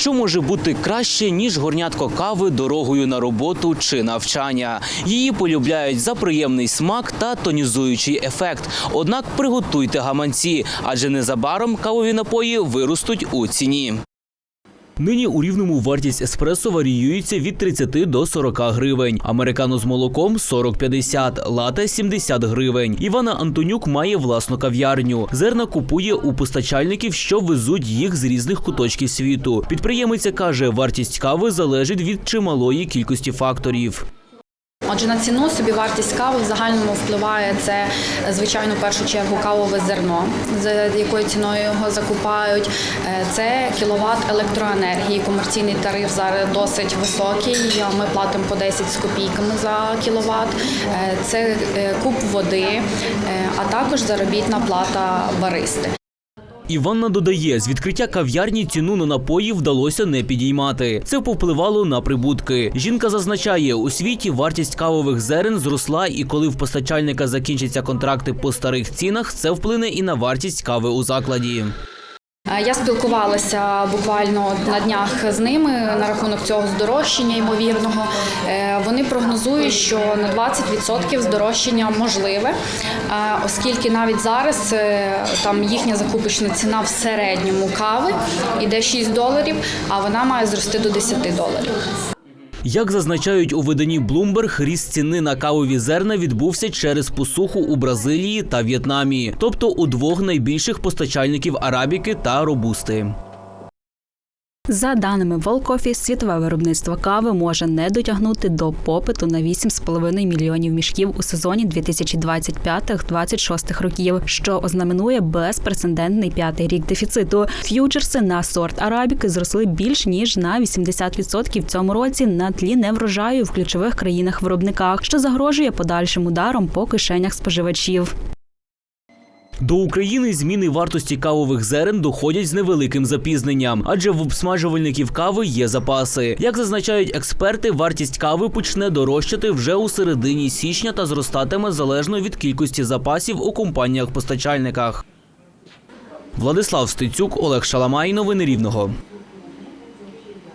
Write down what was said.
Що може бути краще ніж горнятко кави дорогою на роботу чи навчання? Її полюбляють за приємний смак та тонізуючий ефект. Однак приготуйте гаманці, адже незабаром кавові напої виростуть у ціні. Нині у рівному вартість еспресо варіюється від 30 до 40 гривень. Американо з молоком 40-50, лате 70 гривень. Івана Антонюк має власну кав'ярню. Зерна купує у постачальників, що везуть їх з різних куточків світу. Підприємиця каже, вартість кави залежить від чималої кількості факторів. Отже, на ціну собі вартість кави в загальному впливає це, звичайно, в першу чергу кавове зерно, за якою ціною його закупають. Е, Це кіловат електроенергії. Комерційний тариф зараз досить високий. Ми платимо по 10 з копійками за кіловат. Е, Це е, куб води, а також заробітна плата баристи. Іванна додає, з відкриття кав'ярні ціну на напої вдалося не підіймати. Це повпливало на прибутки. Жінка зазначає, у світі вартість кавових зерен зросла, і коли в постачальника закінчаться контракти по старих цінах, це вплине і на вартість кави у закладі. Е, Я спілкувалася буквально на днях з ними на рахунок цього здорожчання ймовірного. Е, Вони прогнозують, що на 20% здорожчання можливе, е, оскільки навіть зараз там їхня закупочна ціна в середньому кави іде 6 доларів, а вона має зрости до 10 доларів. Як зазначають у виданні Bloomberg, ріст ціни на кавові зерна відбувся через посуху у Бразилії та В'єтнамі, тобто у двох найбільших постачальників арабіки та робусти. За даними Волкофі, світове виробництво кави може не дотягнути до попиту на 8,5 мільйонів мішків у сезоні 2025-26 років, що ознаменує безпрецедентний п'ятий рік дефіциту. Ф'ючерси на сорт арабіки зросли більш ніж на 80% в цьому році на тлі неврожаю в ключових країнах-виробниках, що загрожує подальшим ударом по кишенях споживачів. До України зміни вартості кавових зерен доходять з невеликим запізненням, адже в обсмажувальників кави є запаси. Як зазначають експерти, вартість кави почне дорожчати вже у середині січня та зростатиме залежно від кількості запасів у компаніях-постачальниках. Владислав Стецюк, Олег Шаламай. Новини Рівного.